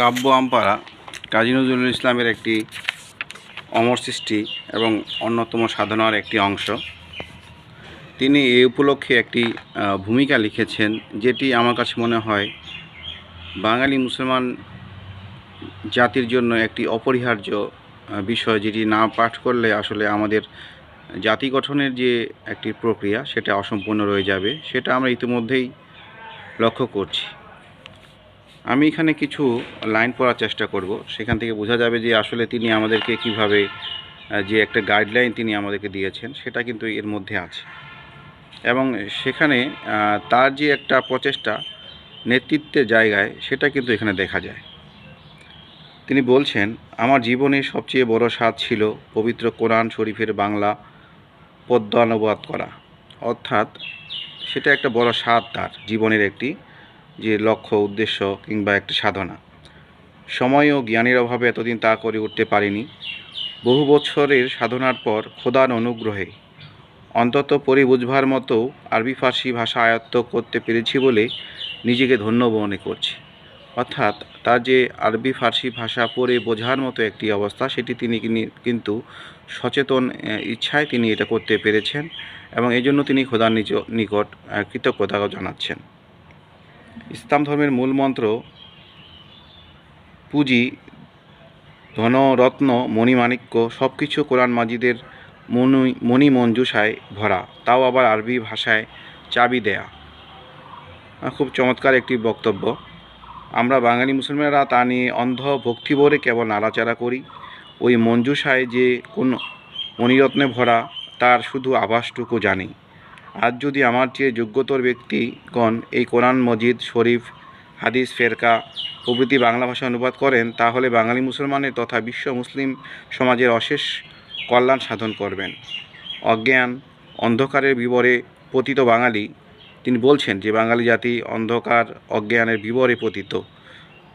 কাব্য আমপাড়া কাজী নজরুল ইসলামের একটি অমর সৃষ্টি এবং অন্যতম সাধনার একটি অংশ। তিনি এই উপলক্ষে একটি ভূমিকা লিখেছেন যেটি আমার কাছে মনে হয় বাঙালি মুসলমান জাতির জন্য একটি অপরিহার্য বিষয় যেটি না পাঠ করলে আসলে আমাদের জাতি গঠনের যে একটি প্রক্রিয়া সেটা অসম্পূর্ণ রয়ে যাবে, সেটা আমরা ইতিমধ্যেই লক্ষ্য করছি। আমি এখানে কিছু লাইন পড়ার চেষ্টা করব। সেখান থেকে বোঝা যাবে যে আসলে তিনি আমাদেরকে কীভাবে যে একটা গাইডলাইন তিনি আমাদেরকে দিয়েছেন, সেটা কিন্তু এর মধ্যে আছে। এবং সেখানে তার যে একটা প্রচেষ্টা, নেতৃত্বের জায়গায়, সেটা কিন্তু এখানে দেখা যায়। তিনি বলছেন, আমার জীবনের সবচেয়ে বড় স্বাদ ছিল পবিত্র কোরআন শরীফের বাংলা পদ্য অনুবাদ করা। অর্থাৎ, সেটা একটা বড় স্বাদ তার জীবনের একটি যে লক্ষ্য, উদ্দেশ্য কিংবা একটা সাধনা। সময় ও জ্ঞানের অভাবে এতদিন তা করে উঠতে পারিনি। বহু বছরের সাধনার পর খোদার অনুগ্রহে অন্তত পরি বুঝবার মতো আরবি ফার্সি ভাষা আয়ত্ত করতে পেরেছি বলে নিজেকে ধন্য মনে করছি। অর্থাৎ তার যে আরবি ফার্সি ভাষা পড়ে বোঝার মতো একটি অবস্থা, সেটি তিনি কিন্তু সচেতন ইচ্ছায় তিনি এটা করতে পেরেছেন এবং এই জন্য তিনি খোদার নিজ নিকট কৃতজ্ঞতা জানাচ্ছেন। ইসলাম ধর্মের মূল মন্ত্র, পুঁজি ধনরত্ন মণিমাণিক্য সব কিছু কোরআন মাজিদের মণি মণি মঞ্জুষায় ভরা। তাও আবার আরবি ভাষায় চাবি দেয়া। খুব চমৎকার একটি বক্তব্য। আমরা বাঙালি মুসলমানরা তা নিয়ে অন্ধ ভক্তিভরে কেবল নাড়াচাড়া করি। ওই মঞ্জুষায় যে কোন মণিরত্নে ভরা, তার শুধু আভাসটুকু জানি। আজ যদি আমার চেয়ে যোগ্যতর ব্যক্তিগণ এই কোরআন, মজিদ, শরীফ, হাদিস, ফেরকা প্রভৃতি বাংলা ভাষা অনুবাদ করেন, তাহলে বাঙালি মুসলমানের তথা বিশ্ব মুসলিম সমাজের অশেষ কল্যাণ সাধন করবেন। অজ্ঞান, অন্ধকারের বিবরে পতিত বাঙালি, তিনি বলছেন যে বাঙালি জাতি অন্ধকার, অজ্ঞানের বিবরে পতিত।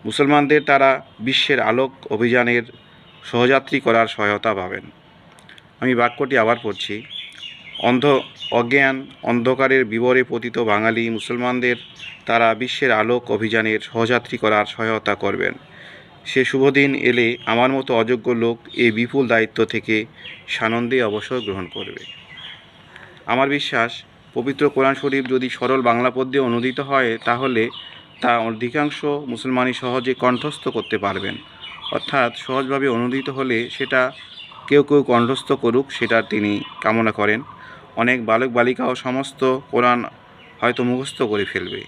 মুসলমানদের তারা বিশ্বের আলোক অভিযানের সহযাত্রী করার সহায়তা পাবেন। আমি বাক্যটি আবার পড়ছি। অন্ধ অজ্ঞান, অন্ধকারের বিবরে পতিত বাঙালি মুসলমানদের, তারা বিশ্বের আলোক অভিযানের সহযাত্রী করার সহায়তা করবেন। সে শুভদিন এলে আমার মতো অযোগ্য লোক এই বিপুল দায়িত্ব থেকে সানন্দে অবসর গ্রহণ করবে। আমার বিশ্বাস, পবিত্র কোরআন শরীফ যদি সরল বাংলা পদ্যে অনুদিত হয়, তাহলে তা অধিকাংশ মুসলমানই সহজে কণ্ঠস্থ করতে পারবেন। অর্থাৎ সহজভাবে অনুদিত হলে সেটা কেউ কেউ কণ্ঠস্থ করুক, সেটা তিনি কামনা করেন। অনেক বালক বালিকাও সমস্ত কোরআন হয়তো মুখস্থ করে ফেলবে।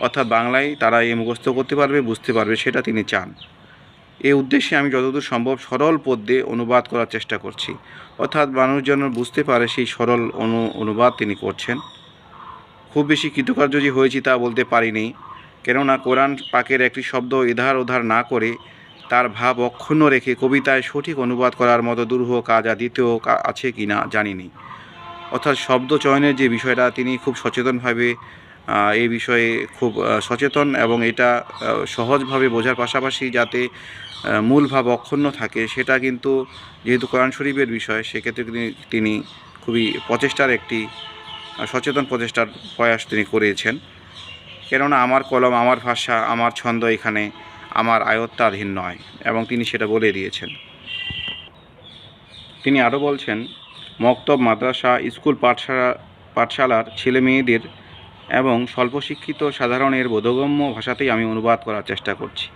অর্থাৎ বাংলায় তারা এই মুখস্থ করতে পারবে, বুঝতে পারবে, সেটা তিনি চান। এ উদ্দেশ্যে আমি যতদূর সম্ভব সরল পদ্যে অনুবাদ করার চেষ্টা করছি। অর্থাৎ মানুষ যেন বুঝতে পারে সেই সরল অনু, অনুবাদ তিনি করছেন। খুব বেশি কৃতকার্য যে হয়েছি তা বলতে পারিনি, কেননা কোরআন পাকের একটি শব্দ এধার ওধার না করে তার ভাব অক্ষুণ্ণ রেখে কবিতায় সঠিক অনুবাদ করার মতো দুরূহ কাজ আর দ্বিতীয় আছে কি না জানিনি। অর্থাৎ শব্দ চয়নের যে বিষয়টা, তিনি খুব সচেতনভাবে এই বিষয়ে খুব সচেতন এবং এটা সহজভাবে বোঝার পাশাপাশি যাতে মূল ভাব অক্ষুণ্ণ থাকে, সেটা কিন্তু যেহেতু কোরআন শরীফের বিষয়, সেক্ষেত্রে তিনি খুবই প্রচেষ্টার একটি সচেতন প্রচেষ্টার প্রয়াস তিনি করেছেন। কেননা আমার কলম, আমার ভাষা, আমার ছন্দ এখানে আমার আয়ত্তাধীন নয় এবং তিনি সেটা বলে দিয়েছেন। তিনি আরও বলছেন মক্তব মাদ্রাসা, স্কুল পাঠশালা, পাঠশালার ছেলে মেয়েদের এবং স্বল্প শিক্ষিত সাধারণের বোধগম্য ভাষাতেই আমি অনুবাদ করার চেষ্টা করছি।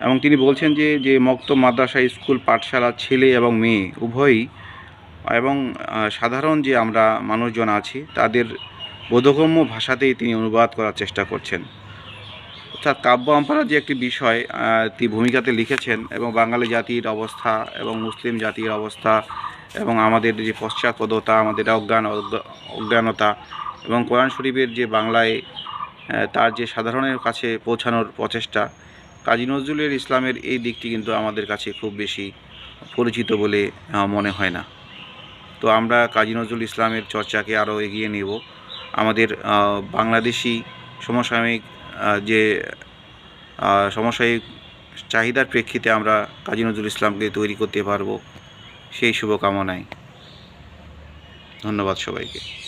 এবং তিনি বলছেন যে যে মক্তব মাদ্রাসা, স্কুল পাঠশালার ছেলে এবং মেয়ে উভয়ই, এবং সাধারণ যে আমরা মানুষজন আছি, তাদের বোধগম্য ভাষাতেই তিনি অনুবাদ করার চেষ্টা করছেন। অর্থাৎ কাব্য আমপারা যে একটি বিষয় তিনি ভূমিকাতে লিখেছেন এবং বাঙালি জাতির অবস্থা এবং মুসলিম জাতির অবস্থা এবং আমাদের যে পশ্চাৎপদতা, আমাদের অজ্ঞান, অজ্ঞ- অজ্ঞানতা এবং কোরআন শরীফের যে বাংলায় তার যে সাধারণের কাছে পৌঁছানোর প্রচেষ্টা, কাজী নজরুলের ইসলামের এই দিকটি কিন্তু আমাদের কাছে খুব বেশি পরিচিত বলে মনে হয় না। তো আমরা কাজী নজরুল ইসলামের চর্চাকে আরও এগিয়ে নেব। আমাদের বাংলাদেশি সমসাময়িক যে আহ, সমসাময়িক চাহিদার প্রেক্ষিতে আমরা কাজী নজরুল ইসলামকে তৈরি করতে পারব সেই শুভকামনায়। ধন্যবাদ সবাইকে।